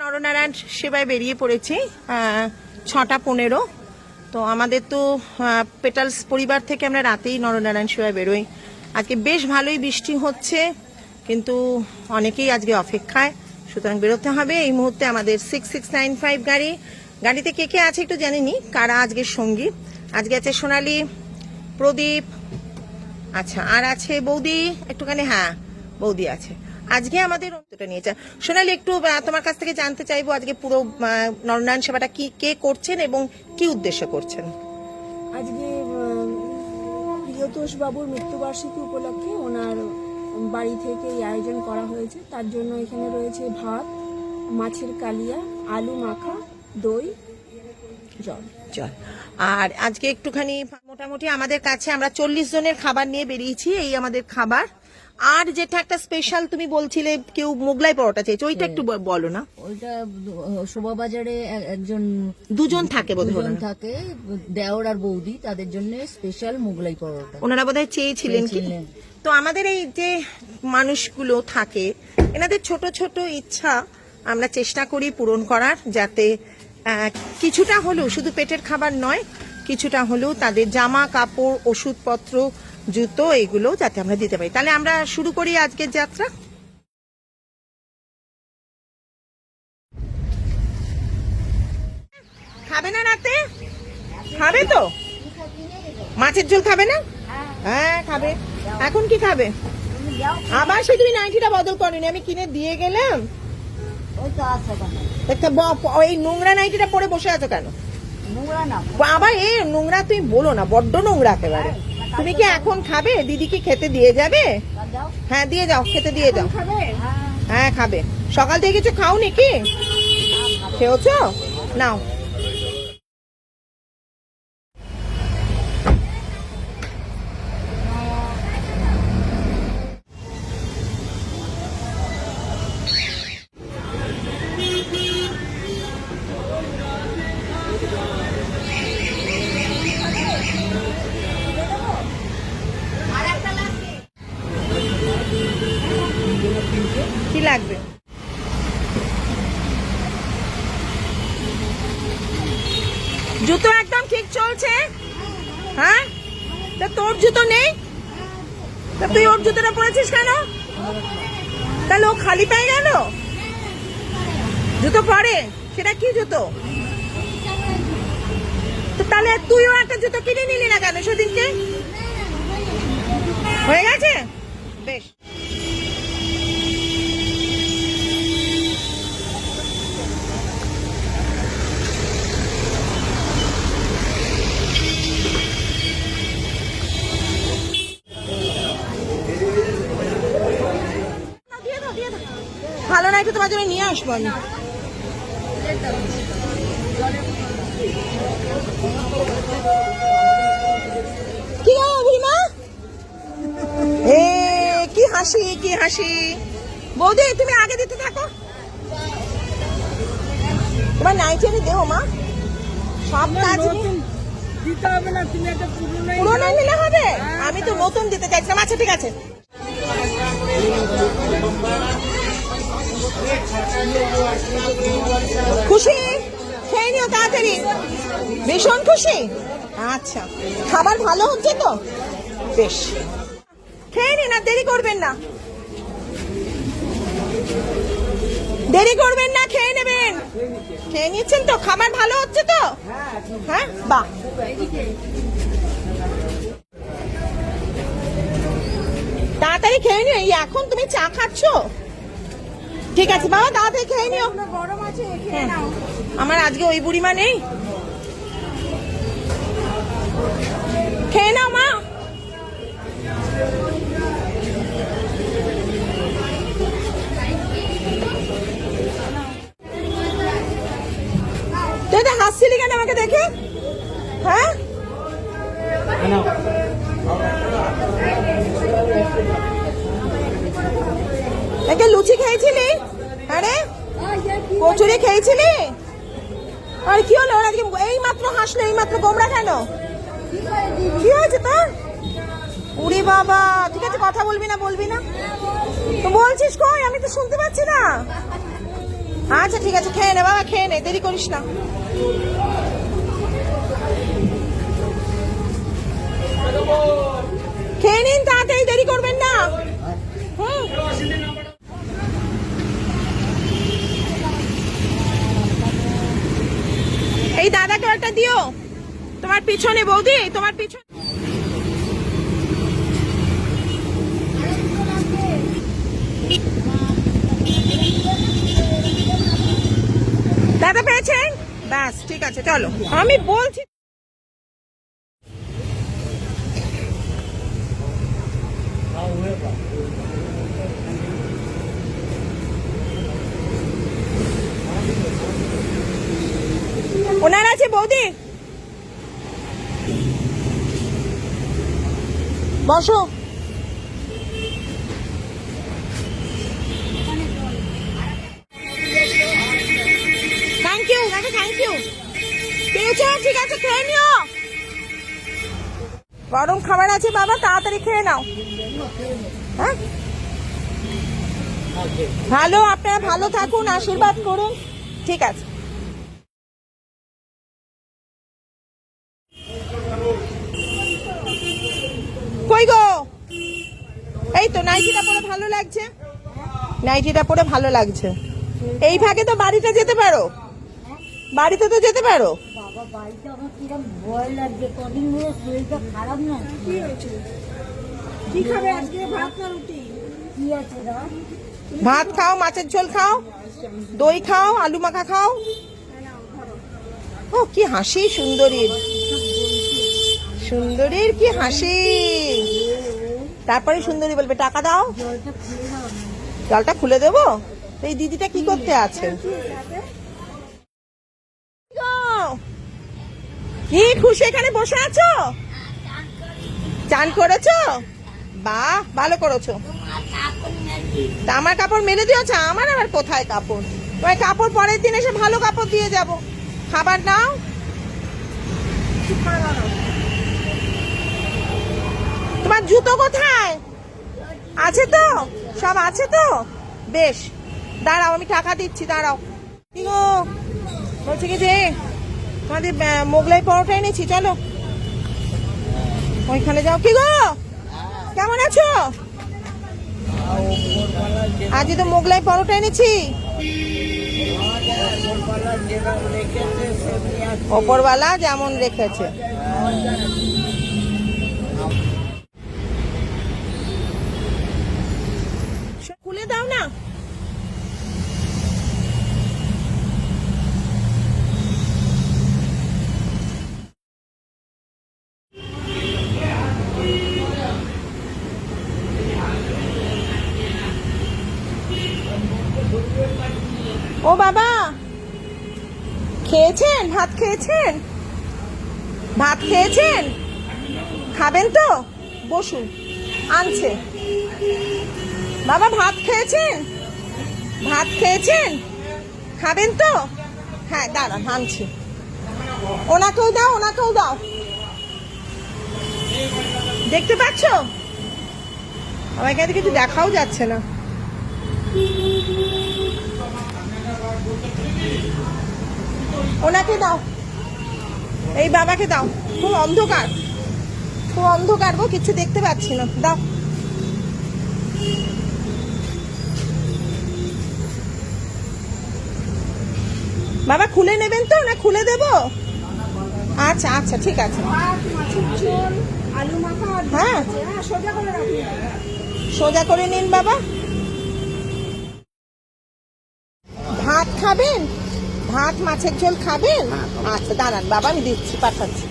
নরনারায়ণ সেবায় বেরিয়ে পড়েছি ছটা পনেরো। তো আমাদের তো পেটালস পরিবার থেকে আমরা রাতেই নরনারায়ণ সেবায় বেরোই। আজকে বেশ ভালোই বৃষ্টি হচ্ছে, কিন্তু অনেকেই আজকে অপেক্ষায়। সুতরাং বেরোতে হবে। এই মুহূর্তে আমাদের সিক্স সিক্স নাইন ফাইভ গাড়ি। গাড়িতে কে কে আছে একটু জানিনি, কারা আজকের সঙ্গী? আজকে আছে সোনালি, প্রদীপ আচ্ছা আর আছে বৌদি, একটুখানি হ্যাঁ বৌদি আছে। আজকে আমাদের অন্তটা নিয়েছে সোনালি, একটু তোমার কাছ থেকে জানতে চাইব আজকে পুরো নরনারায়ণ সেবাটা কি, কে করছেন এবং কি উদ্দেশ্য করছেন? আজকে প্রিয়তোষ বাবুর মৃত্যুবার্ষিকী উপলক্ষে ওনার বাড়ি থেকে এই আয়োজন করা হয়েছে। তার জন্য এখানে রয়েছে ভাত, মাছের কালিয়া, আলু মাখা, দই জল চল। আর আজকে একটুখানি মোটামুটি আমাদের কাছে আমরা চল্লিশ জনের খাবার নিয়ে বেরিয়েছি এই আমাদের খাবার। আর যেটা একটা স্পেশাল তুমি বলছিলে কেউ মোগলাই পরোটা চেয়েছে ওইটা একটু বলো না। ওইটা শোভাবাজারে এ- একজন দুজন থাকে দুজন থাকে দেওর আর বৌদি তাদের জন্য স্পেশাল মোগলাই পরোটা। ওনারা বোধহয় চেয়েছিলেন কি। তো আমাদের এই যে মানুষগুলো থাকে এনাদের ছোট ছোট ইচ্ছা আমরা চেষ্টা করি পূরণ করার যাতে কিছুটা হলেও শুধু পেটের খাবার নয়, কিছুটা হলেও তাদের জামা, কাপড়, ওষুধপত্র, জুতো, এগুলো যাতে আমরা দিতে পারি। তাহলে আমরা শুরু করি আজকের যাত্রা? খাবে না রাতে? খাবে তো? মাছের ঝোল খাবে না? হ্যাঁ খাবে। এখন কি খাবে? আবার সে তুমি নাইটিটা বদল করেনি। আমি কিনে দিয়ে গেলাম। একটা ব- প- এই নোংরা নাইটিটা পরে বসে আছো কেন? আবার এ নোংরা তুমি বলো না বড্ড নোংরা একেবারে। তুমি কি এখন খাবে? দিদি কি খেতে দিয়ে যাবে? হ্যাঁ দিয়ে যাও খেতে দিয়ে যাও। হ্যাঁ খাবে। সকাল থেকে কিছু খাও নাকি? খেয়েছো? নাও। লাগবে। জুতো একদম ঠিক চলছে। হ্যাঁ? তা তোর জুতো নেই? তা তুই ওর জুতোটা পরেছিস কেন? তাহলে ও খালি পায়ে গেল? জুতো পরে? সেটা কি জুতো? তো তাহলে তুইও একটা জুতো কিনে নিলি না কেন সেদিনকে? হয়ে গেছে? বেশ। ভালো না একটু তোমার জন্য নিয়ে আসব আমি। কি বুড়িমা? এ কি হাসি কি হাসি। বৌদি তুমি আগে দিতে থাকো। তোমার নাইটি আমি দেবো মা। সব কাজ পুরনো পুরোনো নিলে হবে? আমি তো নতুন দিতে চাইছিলাম। আচ্ছা ঠিক আছে। খুশি? খেয়ে নিও তাড়াতাড়ি। ভীষণ খুশি? আচ্ছা খাবার ভালো হচ্ছে তো? বেশ। খেয়ে নিন আর দেরি করবেন না। দেরি করবেন না, খেয়ে নেবেন। খেয়ে নিচ্ছেন তো? খাবার ভালো হচ্ছে তো? হ্যাঁ বাহ। তাড়াতাড়ি খেয়ে নিও। এখন তুমি চা খাচ্ছ? ঠিক আছে বাবা তাড়াতাড়ি খেয়ে নিও। গরম আছে হ্যাঁ। আমার আজকে ওই বুড়িমা নেই। খেয়ে নাও মা তুই তো হাসছিলি কেন আমাকে দেখে হ্যাঁ একে লুচি খেয়েছিলি? আরে, কচুরি খেয়েছিলি? আর কি হলো? ওর এই মাত্র হাসলো এই মাত্র গোমরা কেন? কি হয়েছে তোর? উড়ি বাবা, ঠিক আছে, কথা বলবি না বলবি না। তো বলছিস কই? আমি তো শুনতে পাচ্ছি না। আচ্ছা ঠিক আছে, খেয়ে নে বাবা, খেয়ে নে, দেরি করিস না। খেয়ে নিন তাড়াতাড়ি, দেরি করবেন না। এই দাদাকে ওটা দিও। তোমার পিছনে বৌদি, তোমার পিছনে দাদা পেয়েছেন ব্যাস, ঠিক আছে, চলো। আমি বলছি ওনার আছে বৌদি বসো। থ্যাংক ইউ থ্যাংক ইউ ঠিক আছে, খেয়ে নিও। গরম খাবার আছে বাবা, তাড়াতাড়ি খেয়ে নাও। হ্যাঁ? ভালো, আপনারা ভালো থাকুন, আশীর্বাদ করুন। ঠিক আছে কই গো এই তো নাইটিটা পরে ভালো লাগছে? নাইটিটা পরে ভালো লাগছে। এই ভাগে তো বাড়িতে যেতে পারো। বাড়িতে তো যেতে পারো। ভাত খাও মাছের ঝোল খাও দই খাও আলু মাখা খাও। ও কি হাসি সুন্দরীর। সুন্দরীর কি হাসি। তারপরে সুন্দরী বলবে, টাকা দাও। জলটা খুলে দেবো? এই দিদিটা কি করতে আছে? কি খুশি এখানে বসে আছো? চান করেছ? বাহ, ভালো করেছ। আমার কাপড় মেলে দিয়েছ? আমার আবার কোথায় কাপড়? তোমার কাপড় পরের দিন এসে ভালো কাপড় দিয়ে যাব। খাবার নাও। জুতো কোথায়? আছে তো? সব আছে তো? বেশ, দাঁড়াও, আমি টাকা দিচ্ছি, দাঁড়াও। কি গো? বলছি কি যে, তোমাদের মোগলাই পরোটা এনেছি, চলো। ওইখানে যাও। কি গো? কেমন আছো? আজকে তো মোগলাই পরোটা এনেছি। ওপরওয়ালা যেমন রেখেছে খুলে দাও না ও বাবা খেয়েছেন ভাত খেয়েছেন? ভাত খেয়েছেন? খাবেন তো? বসুন, আনছে। বাবা, ভাত খেয়েছেন? ভাত খেয়েছেন? খাবেন তো? হ্যাঁ দাঁড়ান, আনছি। ওনাকেও দাও ওনাকেও দাও। দেখতে পাচ্ছ? আমার এখানে কিছু দেখাও যাচ্ছে না। ওনাকে দাও। এই বাবাকে দাও। খুব অন্ধকার। খুব অন্ধকার গো, কিছু দেখতে পাচ্ছি না। দাও। বাবা, খুলে নেবেন তো? না, খুলে দেব? আচ্ছা আচ্ছা ঠিক আছে। হ্যাঁ। সোজা করে নিন বাবা। ভাত খাবেন? ভাত মাছের ঝোল খাবেন? আচ্ছা দাঁড়ান বাবা আমি দিচ্ছি পাঠাচ্ছি।